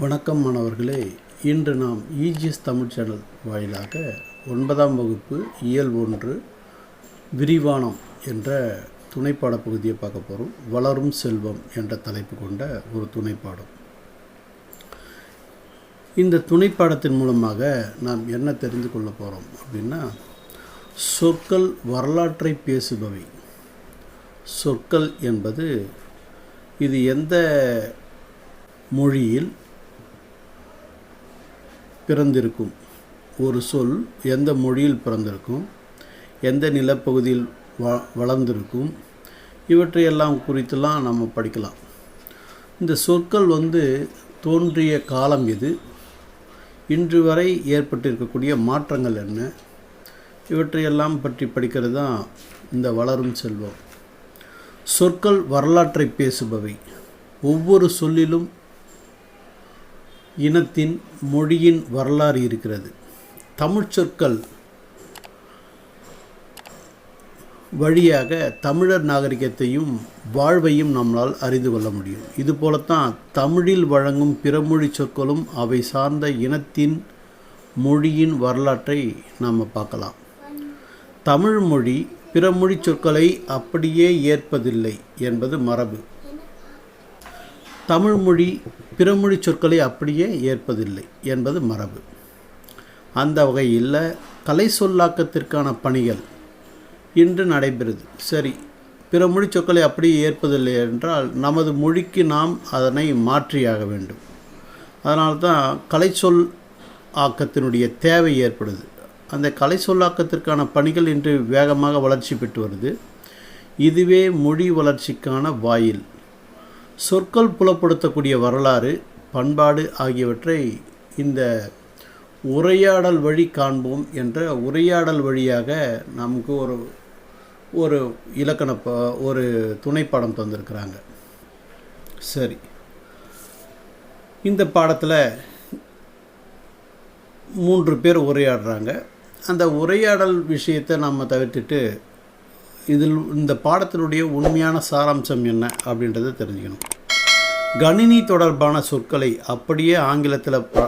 வணக்கம் மாணவர்களே இன்று நாம் இஜிஎஸ் தமிழ் சேனல் வாயிலாக ஒன்பதாம் வகுப்பு இயல் ஒன்று விரிவானம் என்ற துணைப்பாட பகுதியை பார்க்க போகிறோம் வளரும் செல்வம் என்ற தலைப்பு கொண்ட ஒரு துணைப்பாடம். இந்த துணைப்பாடத்தின் மூலமாக நாம் என்ன தெரிந்து கொள்ள போகிறோம் அப்படின்னா சொற்கள் வரலாற்றை பேசுபவை. சொற்கள் என்பது இது எந்த மொழியில் பிறந்திருக்கும். ஒரு சொல் எந்த மொழியில் பிறந்திருக்கும் எந்த நிலப்பகுதியில் வ வளர்ந்திருக்கும் இவற்றையெல்லாம் குறித்துலாம் நம்ம படிக்கலாம். இந்த சொற்கள் வந்து தோன்றிய காலம் எது இன்று வரை ஏற்பட்டிருக்கக்கூடிய மாற்றங்கள் என்ன இவற்றையெல்லாம் பற்றி படிக்கிறது தான் இந்த வளரும் செல்வம். சொற்கள் வரலாற்றை பேசுபவை. ஒவ்வொரு சொல்லிலும் இனத்தின் மொழியின் வரலாறு இருக்கிறது. தமிழ்ச்சொற்கள் வழியாக தமிழர் நாகரிகத்தையும் வாழ்வையும் நம்மளால் அறிந்து கொள்ள முடியும். இதுபோலத்தான் தமிழில் வழங்கும் பிறமொழி சொற்களும் அவை சார்ந்த இனத்தின் மொழியின் வரலாற்றை நாம் பார்க்கலாம். தமிழ் மொழி பிறமொழி சொற்களை அப்படியே ஏற்பதில்லை என்பது மரபு. தமிழ் மொழி பிறமொழி சொற்களை அப்படியே ஏற்பதில்லை என்பது மரபு. அந்த வகையில் கலை சொல்லாக்கத்திற்கான பணிகள் இன்று நடைபெறுது. சரி பிற மொழி சொற்களை அப்படியே ஏற்பதில்லை என்றால் நமது மொழிக்கு நாம் அதனை மாற்றியாக வேண்டும். அதனால்தான் கலை சொல் ஆக்கத்தினுடைய தேவை ஏற்படுது. அந்த கலை சொல்லாக்கத்திற்கான பணிகள் இன்று வேகமாக வளர்ச்சி பெற்று வருது. இதுவே மொழி வளர்ச்சிக்கான வாயில். சொற்கள் புலப்படுத்தக்கூடிய வரலாறு பண்பாடு ஆகியவற்றை இந்த உரையாடல் வழி காண்போம் என்ற உரையாடல் வழியாக நமக்கு ஒரு ஒரு இலக்கண ப ஒரு துணைப்பாடம் தந்திருக்கிறாங்க. சரி. இந்த பாடத்தில் மூன்று பேர் உரையாடுறாங்க. அந்த உரையாடல் விஷயத்தை நம்ம தவிர்த்துட்டு இதில் இந்த பாடத்தினுடைய உண்மையான சாராம்சம் என்ன அப்படின்றத தெரிஞ்சுக்கணும். கணினி தொடர்பான சொற்களை அப்படியே ஆங்கிலத்தில் ப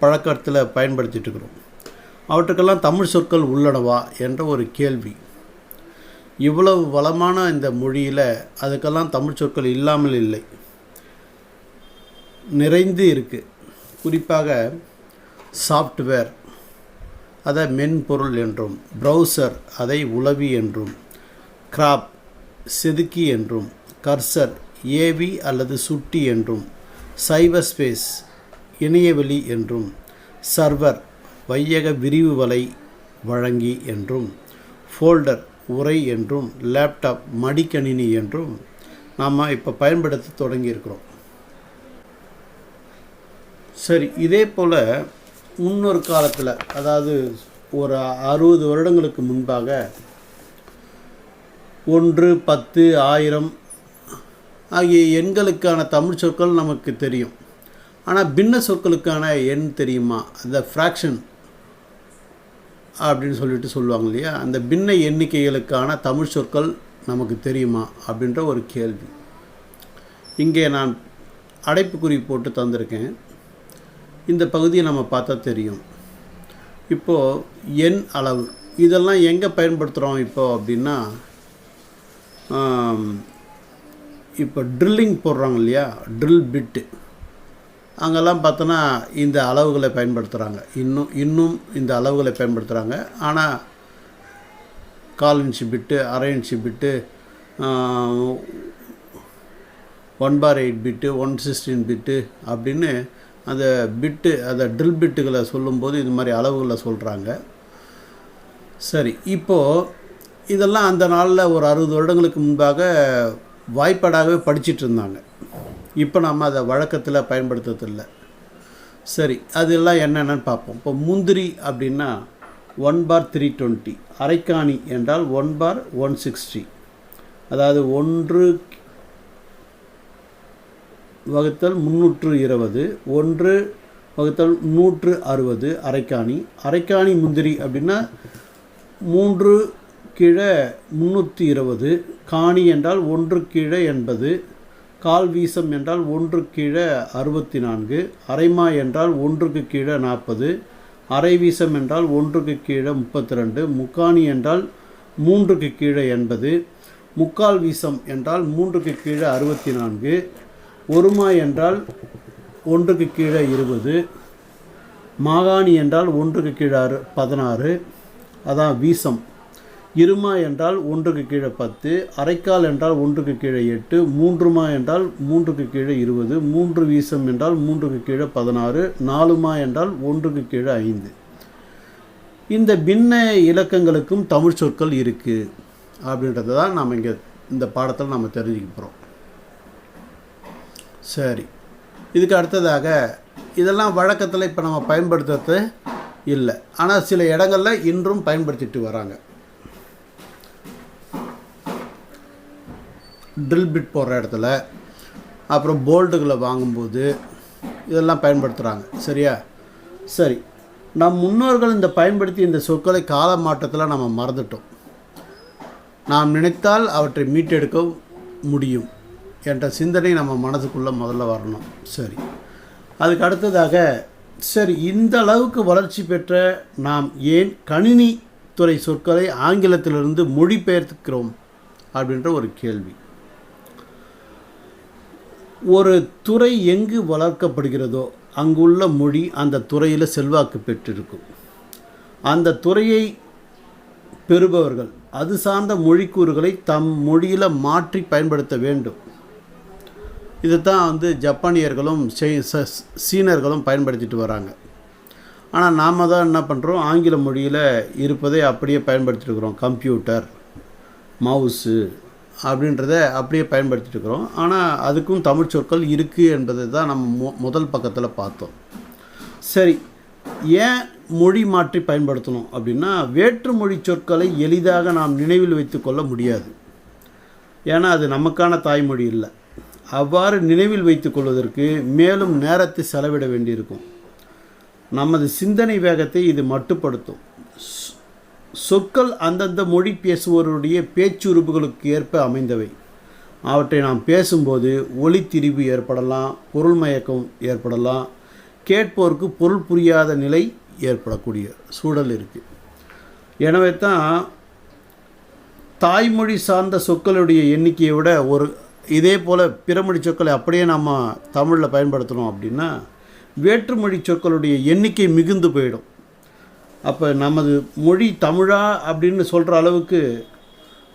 பழக்கத்தில் பயன்படுத்திட்டு இருக்கிறோம். அவற்றுக்கெல்லாம் தமிழ் சொற்கள் உள்ளனவா என்ற ஒரு கேள்வி. இவ்வளவு வளமான இந்த மொழியில் அதுக்கெல்லாம் தமிழ் சொற்கள் இல்லாமல் இல்லை. நிறைந்து இருக்குது குறிப்பாக சாஃப்ட்வேர் அதை மென்பொருள் என்றும் ப்ரௌசர் அதை உளவி என்றும் கிராப் செதுக்கி என்றும் கர்சர் ஏவி அல்லது சுட்டி என்றும் சைபர் ஸ்பேஸ் இணையவெளி என்றும் சர்வர் வையக விரிவு வலை வழங்கி என்றும் ஃபோல்டர் உரை என்றும் லேப்டாப் மடிக்கணினி என்றும் நாம் இப்போ பயன்படுத்த தொடங்கியிருக்கிறோம். சரி இதே போல் முன்னொரு காலத்தில் அதாவது ஒரு அறுபது வருடங்களுக்கு முன்பாக ஒன்று பத்து ஆயிரம் ஆகிய எண்களுக்கான தமிழ் சொற்கள் நமக்கு தெரியும். ஆனால் பின்ன சொற்களுக்கான எண் தெரியுமா? அந்த ஃப்ராக்ஷன் அப்படின்னு சொல்லிட்டு சொல்லுவாங்க இல்லையா? அந்த பின்ன எண்ணிக்கைகளுக்கான தமிழ் சொற்கள் நமக்கு தெரியுமா? அப்படின்ற ஒரு கேள்வி. இங்கே நான் அடைப்புக்குறி போட்டு தந்திருக்கேன். இந்த பகுதியை நம்ம பார்த்தா தெரியும். இப்போது எண் அளவு. இதெல்லாம் எங்கே பயன்படுத்துகிறோம் இப்போது அப்படின்னா இப்போ ட்ரில்லிங் போடுறாங்க இல்லையா? Drill bit. அங்கெல்லாம் பார்த்தோன்னா இந்த அளவுகளை பயன்படுத்துகிறாங்க இன்னும் இன்னும் இந்த அளவுகளை பயன்படுத்துகிறாங்க ஆனால் கால் இன்ச்சு பிட்டு அரை inch bit one bar eight bit one sixteen bit அப்படின்னு அந்த பிட்டு அந்த ட்ரில் பிட்டுகளை சொல்லும்போது இது மாதிரி அளவுகளை சொல்கிறாங்க சரி இப்போது இதெல்லாம் அந்த நாளில் ஒரு அறுபது வருடங்களுக்கு முன்பாக வாய்ப்பாடாகவே படிச்சுட்டு இருந்தாங்க. இப்போ நம்ம அதை வழக்கத்தில் பயன்படுத்துறதில்லை. சரி அதெல்லாம் என்னென்னு பார்ப்போம். இப்போ முந்திரி அப்படின்னா ஒன் பார் த்ரீ டுவெண்ட்டி அரைக்காணி என்றால் ஒன் பார் ஒன் சிக்ஸ்டி அதாவது ஒன்று வகுத்தல் முந்நூற்று இருபது ஒன்று வகுத்தல் நூற்று அறுபது அரைக்காணி. அரைக்காணி முந்திரி அப்படின்னா மூன்று கீழே முந்நூற்றி இருபது காணி என்றால் ஒன்று கீழே எண்பது கால் வீசம் என்றால் ஒன்று கீழே அறுபத்தி நான்கு அரைமா என்றால் ஒன்றுக்கு கீழே நாற்பது அரை வீசம் என்றால் ஒன்றுக்கு கீழே முப்பத்தி ரெண்டு முக்காணி என்றால் மூன்றுக்கு கீழே எண்பது முக்கால் வீசம் என்றால் மூன்றுக்கு கீழே அறுபத்தி நான்கு ஒருமா என்றால் ஒன்றுக்கு கீழே இருபது மாகாணி என்றால் ஒன்றுக்கு கீழே அறு பதினாறு அதான் வீசம். இருமா என்றால் ஒன்றுக்கு கீழே பத்து அரைக்கால் என்றால் ஒன்றுக்கு கீழே எட்டு மூன்றுமா என்றால் மூன்றுக்கு கீழே இருபது மூன்று வீசம் என்றால் மூன்றுக்கு கீழே பதினாறு நாலுமா என்றால் ஒன்றுக்கு கீழே ஐந்து. இந்த பின்ன இலக்கங்களுக்கும் தமிழ் சொற்கள் இருக்குது அப்படின்றத தான் நாம் இங்கே இந்த பாடத்தில் நம்ம தெரிஞ்சுக்க போகிறோம் சரி. இதுக்கு அடுத்ததாக இதெல்லாம் வழக்கத்தில் இப்போ நம்ம பயன்படுத்துறது இல்லை. ஆனால் சில இடங்களில் இன்றும் பயன்படுத்திட்டு வராங்க. ட்ரில் பிட் போடுற இடத்துல அப்புறம் போல்டுகளை வாங்கும்போது இதெல்லாம் பயன்படுத்துகிறாங்க சரியா? சரி. நம் முன்னோர்கள் இந்த பயன்படுத்தி இந்த சொற்களை கால மாற்றத்தில் நம்ம மறந்துட்டோம். நாம் நினைத்தால் அவற்றை மீட்டெடுக்க முடியும். என்ற சிந்தனை நம்ம மனதுக்குள்ளே முதல்ல வரணும். சரி. அதுக்கு அடுத்ததாக சரி இந்த அளவுக்கு வளர்ச்சி பெற்ற நாம் ஏன் கணினி துறை சொற்களை ஆங்கிலத்திலிருந்து மொழிபெயர்த்துக்கிறோம் அப்படின்ற ஒரு கேள்வி. ஒரு துறை எங்கு வளர்க்கப்படுகிறதோ அங்குள்ள மொழி அந்த துறையில் செல்வாக்கு பெற்றிருக்கும். அந்த துறையை பெறுபவர்கள் அது சார்ந்த மொழிக்கூறுகளை தம் மொழியில் மாற்றி பயன்படுத்த வேண்டும். இதுதான் வந்து ஜப்பானியர்களும் செய்- ச- சீனர்களும் பயன்படுத்திட்டு வராங்க. ஆனால் நாம் தான் என்ன பண்ணுறோம் ஆங்கில மொழியில் இருப்பதை அப்படியே பயன்படுத்திட்டு இருக்கிறோம். கம்ப்யூட்டர் மவுஸு அப்படின்றத அப்படியே பயன்படுத்திட்டுருக்குறோம் ஆனால் அதுக்கும் தமிழ் சொற்கள் இருக்குது என்பதை தான் நம்ம மொ- முதல் பக்கத்தில் பார்த்தோம். சரி ஏன் மொழி மாற்றி பயன்படுத்தணும் அப்படின்னா வேற்று மொழி சொற்களை எளிதாக நாம் நினைவில் வைத்துக்கொள்ள முடியாது. ஏன்னா அது நமக்கான தாய்மொழி இல்லை. அவ்வாறு நினைவில் வைத்துக் கொள்வதற்கு மேலும் நேரத்தை செலவிட வேண்டியிருக்கும். நமது சிந்தனை வேகத்தை இது மட்டுப்படுத்தும். சொற்கள் அந்தந்த மொழி பேசுவோருடைய பேச்சுறுப்புகளுக்கு ஏற்ப அமைந்தவை. அவற்றை நாம் பேசும்போது ஒளி திரிவு ஏற்படலாம் பொருள் மயக்கம் ஏற்படலாம் கேட்போருக்கு பொருள் புரியாத நிலை ஏற்படக்கூடிய சூழல் இருக்குது எனவே தான் தாய்மொழி சார்ந்த சொற்களுடைய எண்ணிக்கையை விட ஒரு இதே போல் பிறமொழி சொற்களை அப்படியே நம்ம தமிழில் பயன்படுத்தணும் அப்படின்னா வேற்றுமொழி சொற்களுடைய எண்ணிக்கை மிகுந்து போயிடும். அப்போ நமது மொழி தமிழா அப்படின்னு சொல்கிற அளவுக்கு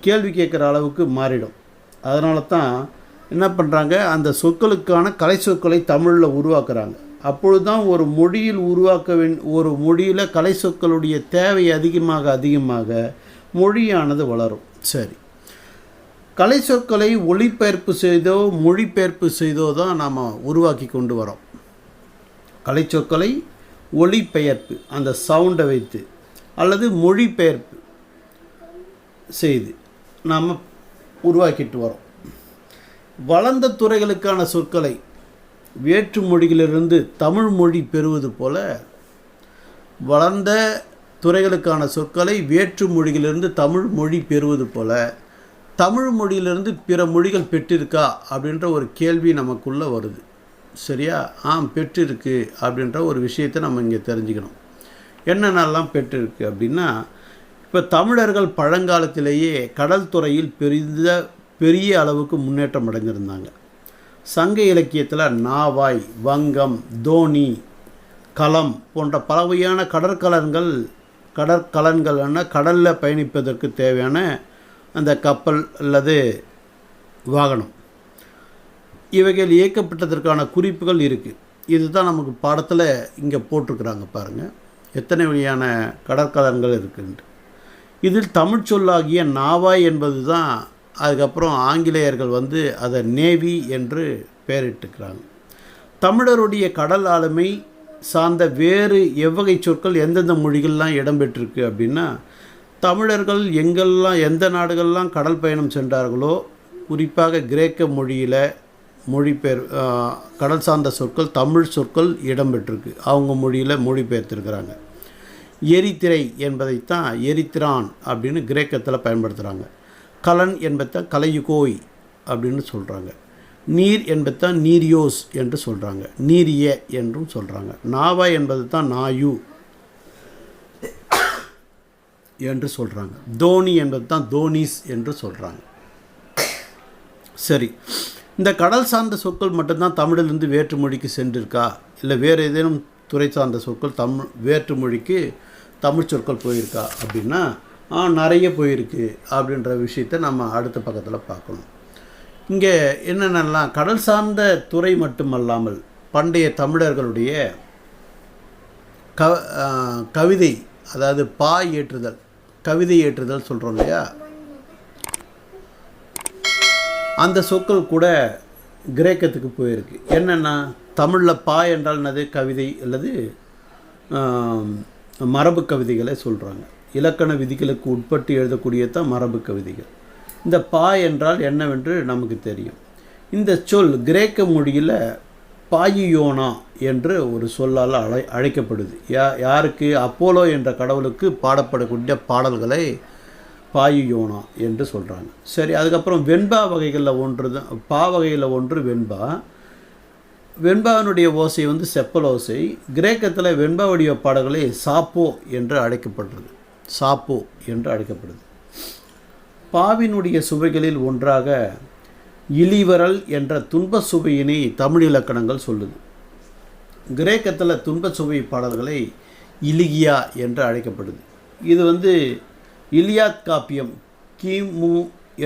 கேள்வி கேட்குற அளவுக்கு மாறிடும். அதனால தான் என்ன பண்ணுறாங்க அந்த சொற்களுக்கான கலை சொற்களை தமிழில் உருவாக்குறாங்க. அப்பொழுது தான் ஒரு மொழியில் உருவாக்க வேண் ஒரு மொழியில் கலை சொற்களுடைய தேவை அதிகமாக அதிகமாக மொழியானது வளரும். சரி. கலை சொற்களை ஒளிபெயர்ப்பு செய்தோ மொழிபெயர்ப்பு செய்தோ தான் நாம் உருவாக்கி கொண்டு வரோம். கலை சொற்களை ஒளிபெயர்ப்பு அந்த சவுண்டை வைத்து அல்லது மொழிபெயர்ப்பு செய்து நாம் உருவாக்கிட்டு வரோம். வளர்ந்த துறைகளுக்கான சொற்களை வேற்று மொழியிலிருந்து தமிழ் மொழி பெறுவது போல வளர்ந்த துறைகளுக்கான சொற்களை வேற்று மொழியிலிருந்து தமிழ் மொழி பெறுவது போல தமிழ் மொழியிலிருந்து பிற மொழிகள் பெற்றிருக்கா அப்படின்ற ஒரு கேள்வி நமக்குள்ளே வருது. சரியா? ஆம் பெற்றிருக்கு அப்படின்ற ஒரு விஷயத்தை நம்ம இங்கே தெரிஞ்சுக்கணும். என்னென்னலாம் பெற்றிருக்கு அப்படின்னா இப்போ தமிழர்கள் பழங்காலத்திலேயே கடல் துறையில் பெரித பெரிய அளவுக்கு முன்னேற்றம் அடைஞ்சிருந்தாங்க சங்க இலக்கியத்தில் நாவாய் வங்கம் தோனி களம் போன்ற பல வகையான கடற்கலன்கள் கடற்கலன்கள்னா கடலில் பயணிப்பதற்கு தேவையான அந்த கப்பல் அல்லது வாகனம். இவைகள் இயக்கப்பட்டதற்கான குறிப்புகள் இருக்குது இதுதான் நமக்கு பாடத்தில் இங்கே போட்டிருக்கிறாங்க பாருங்கள் எத்தனை வகையான கடற்கலன்கள் இருக்குன்ட்டு. இதில் தமிழ் சொல்லாகிய நாவாய் என்பது தான் அதுக்கப்புறம் ஆங்கிலேயர்கள் வந்து அதை நேவி என்று பெயரிட்டுக்கிறாங்க. தமிழருடைய கடல் ஆளுமை சார்ந்த வேறு எவ்வகை சொற்கள் எந்தெந்த மொழிகள்லாம் இடம்பெற்றிருக்கு அப்படின்னா தமிழர்கள் எங்கெல்லாம் எந்த நாடுகள்லாம் கடல் பயணம் சென்றார்களோ குறிப்பாக கிரேக்க மொழியில் மொழிபெயர் கடல் சார்ந்த சொற்கள் தமிழ் சொற்கள் இடம்பெற்றிருக்கு. அவங்க மொழியில் மொழிபெயர்த்திருக்கிறாங்க. எரித்திரை என்பதைத்தான் எரித்திரான் அப்படின்னு கிரேக்கத்தில் பயன்படுத்துகிறாங்க கலன் என்பதை கலையுகோய் அப்படின்னு சொல்கிறாங்க நீர் என்பது தான் நீரியோஸ் என்று சொல்கிறாங்க நீரிய என்றும் சொல்கிறாங்க நாவா என்பது தான் நாயு. என்று சொல்கிறாங்க தோனி என்பது தான் தோனிஸ் என்று சொல்கிறாங்க சரி. இந்த கடல் சார்ந்த சொற்கள் மட்டும்தான் தமிழிலிருந்து வேற்று மொழிக்கு சென்றிருக்கா? இல்லை வேறு ஏதேனும் துறை சார்ந்த சொற்கள் தமிழ் வேற்று மொழிக்கு தமிழ் சொற்கள் போயிருக்கா? அப்படின்னா நிறைய போயிருக்கு அப்படின்ற விஷயத்தை நம்ம அடுத்த பக்கத்தில் பார்க்கணும். இங்கே என்னென்னலாம் கடல் சார்ந்த துறை மட்டுமல்லாமல் பண்டைய தமிழர்களுடைய க கவிதை அதாவது பா ஏற்றுதல் கவிதை ஏற்றுதல் சொல்கிறோம் இல்லையா? அந்த சொற்கள் கூட கிரேக்கத்துக்கு போயிருக்கு. என்னென்னா தமிழில் பா என்றால் என்னது? கவிதை அல்லது மரபு கவிதைகளை சொல்கிறாங்க இலக்கண விதிகளுக்கு உட்பட்டு எழுதக்கூடிய தான் மரபு கவிதைகள். இந்த பா என்றால் என்னவென்று நமக்கு தெரியும். இந்த சொல் கிரேக்க மொழியில் பாயியோனா என்று ஒரு சொல்லால் அழை அழைக்கப்படுது. யா யாருக்கு? அப்போலோ என்ற கடவுளுக்கு பாடப்படக்கூடிய பாடல்களை பாயியோனா என்று சொல்கிறாங்க சரி அதுக்கப்புறம் வெண்பா வகைகளில் ஒன்று தான் பா வகையில் ஒன்று வெண்பா. வெண்பாவினுடைய ஓசை வந்து செப்பல் ஓசை. கிரேக்கத்தில் வெண்பா வடிவ பாடல்களை சாப்போ என்று அழைக்கப்படுறது. சாப்போ என்று அழைக்கப்படுது. பாவினுடைய சுவைகளில் ஒன்றாக இழிவரல் என்ற துன்ப சுவையினை தமிழ் இலக்கணங்கள் சொல்லுது. கிரேக்கத்தில் துன்ப சுவை பாடல்களை இலிகியா என்று அழைக்கப்படுது. இது வந்து இலியாத் காப்பியம் கிமு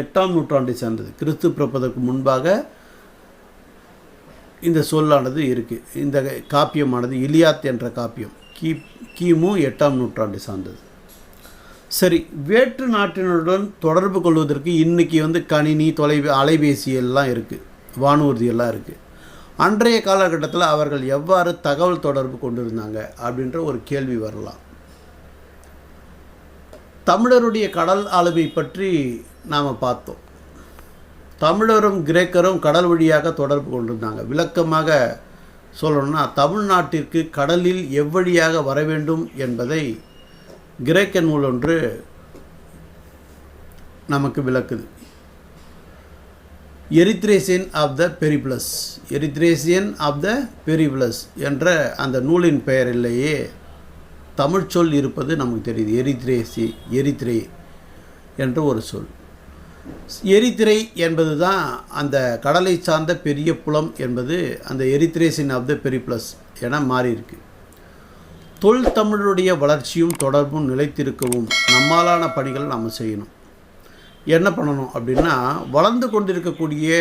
எட்டாம் நூற்றாண்டை சேர்ந்தது. கிறிஸ்து பிறப்பதற்கு முன்பாக இந்த சொல்லானது இருக்குது இந்த காப்பியமானது இலியாத் என்ற காப்பியம் கி கிமு எட்டாம் நூற்றாண்டை சார்ந்தது. சரி வேற்று நாட்டினருடன் தொடர்பு கொள்வதற்கு இன்றைக்கி வந்து கணினி தொலைபே அலைபேசி எல்லாம் இருக்குது வானூர்தி எல்லாம் இருக்குது அன்றைய காலகட்டத்தில் அவர்கள் எவ்வாறு தகவல் தொடர்பு கொண்டிருந்தாங்க அப்படின்ற ஒரு கேள்வி வரலாம். தமிழருடைய கடல் ஆளுமை பற்றி நாம் பார்த்தோம். தமிழரும் கிரேக்கரும் கடல் வழியாக தொடர்பு கொண்டிருந்தாங்க. விளக்கமாக சொல்லணும்னா தமிழ்நாட்டிற்கு கடலில் எவ்வழியாக வர வேண்டும் என்பதை கிரேக்க நூல் ஒன்று நமக்கு விளக்குது. Erythraean of the Periplus Erythraean of the Periplus என்ற அந்த நூலின் பெயரிலேயே தமிழ் சொல் இருப்பது நமக்கு தெரியுது. எரித்ரேசி எரித்ரே என்ற ஒரு சொல். எரித்திரை என்பது தான் அந்த கடலை சார்ந்த பெரிய புலம் என்பது அந்த எரித்ரேசின் ஆஃப் த பெரிப்ளஸ் என மாறியிருக்கு. தொல் தமிழருடைய வளர்ச்சியும் தொடர்பும் நிலைத்திருக்கவும் நம்மாலான பணிகள் நாம் செய்யணும். என்ன பண்ணணும் அப்படின்னா வளர்ந்து கொண்டிருக்கக்கூடிய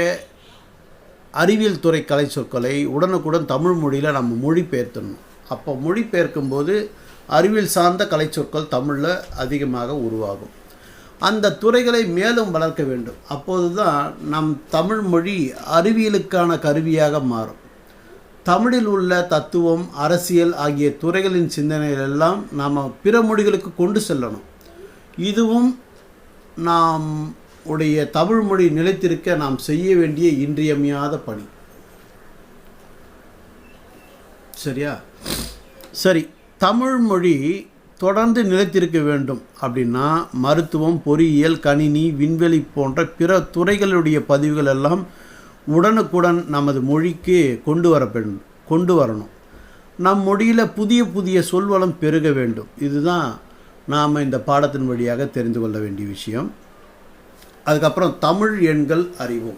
அறிவியல் துறை கலை சொற்களை உடனுக்குடன் தமிழ் மொழியில் நம்ம மொழிபெயர்த்தணும். அப்போ மொழிபெயர்க்கும்போது அறிவியல் சார்ந்த கலை சொற்கள் தமிழில் அதிகமாக உருவாகும். அந்த துறைகளை மேலும் வளர்க்க வேண்டும். அப்போது தான் நம் தமிழ் மொழி அறிவியலுக்கான கருவியாக மாறும். தமிழில் உள்ள தத்துவம் அரசியல் ஆகிய துறைகளின் சிந்தனைகள் எல்லாம் நாம் பிற மொழிகளுக்கு கொண்டு செல்லணும். இதுவும் நாம் உடைய தமிழ் மொழி நிலைத்திருக்க நாம் செய்ய வேண்டிய இன்றியமையாத பணி. சரியா? சரி தமிழ் மொழி தொடர்ந்து நிலைத்திருக்க வேண்டும் அப்படின்னா மருத்துவம் பொறியியல் கணினி விண்வெளி போன்ற பிற துறைகளுடைய பதிவுகள் எல்லாம் உடனுக்குடன் நமது மொழிக்கு கொண்டு வரப்படும் கொண்டு வரணும். நம் மொழியில் புதிய புதிய சொல்வளம் பெருக வேண்டும். இதுதான் நாம் இந்த பாடத்தின் வழியாக தெரிந்து கொள்ள வேண்டிய விஷயம். அதுக்கப்புறம் தமிழ் எண்கள் அறிவோம்.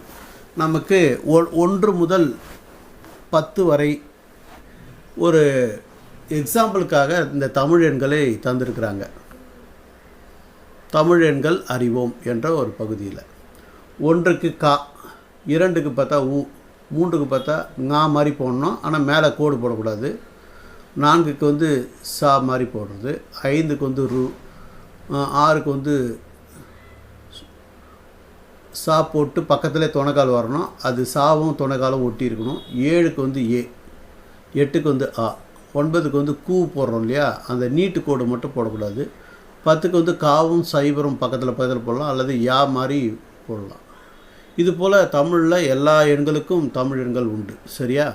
நமக்கு ஒ- ஒன்று முதல் பத்து வரை ஒரு எக்ஸாம்பிளுக்காக இந்த தமிழ் எண்களை தந்திருக்கிறாங்க. தமிழ் எண்கள் அறிவோம் என்ற ஒரு பகுதியில். ஒன்றுக்கு கா இரண்டுக்கு பார்த்தா ஊ மூன்றுக்கு பார்த்தா ngா மாதிரி போடணும். ஆனால் மேலே கோடு போடக்கூடாது. நான்குக்கு வந்து சா மாதிரி போடுறது. ஐந்துக்கு வந்து ரு ஆறுக்கு வந்து சா போட்டு பக்கத்திலே துணைக்கால் வரணும். அது சாவும் துணைக்காலும் ஒட்டி இருக்கணும். ஏழுக்கு வந்து ஏ எட்டுக்கு வந்து ஆ ஒன்பதுக்கு வந்து கூ போடுறோம் இல்லையா? அந்த நீட்டு கோடு மட்டும் போடக்கூடாது. பத்துக்கு வந்து காவும் சைபரும் பக்கத்தில் பக்கத்தில் போடலாம். அல்லது யா மாதிரி போடலாம். இது போல் தமிழில் எல்லா எண்களுக்கும் தமிழ் எண்கள் உண்டு சரியா?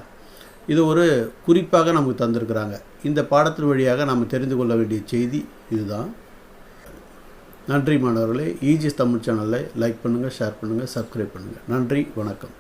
இது ஒரு குறிப்பாக நமக்கு தந்திருக்கிறாங்க. இந்த பாடத்தின் வழியாக நாம் தெரிந்து கொள்ள வேண்டிய செய்தி இதுதான். நன்றி மாணவர்களே. ஈஜிஸ் தமிழ் சேனலை லைக் பண்ணுங்கள் ஷேர் பண்ணுங்கள் சப்ஸ்கிரைப் பண்ணுங்கள் நன்றி வணக்கம்.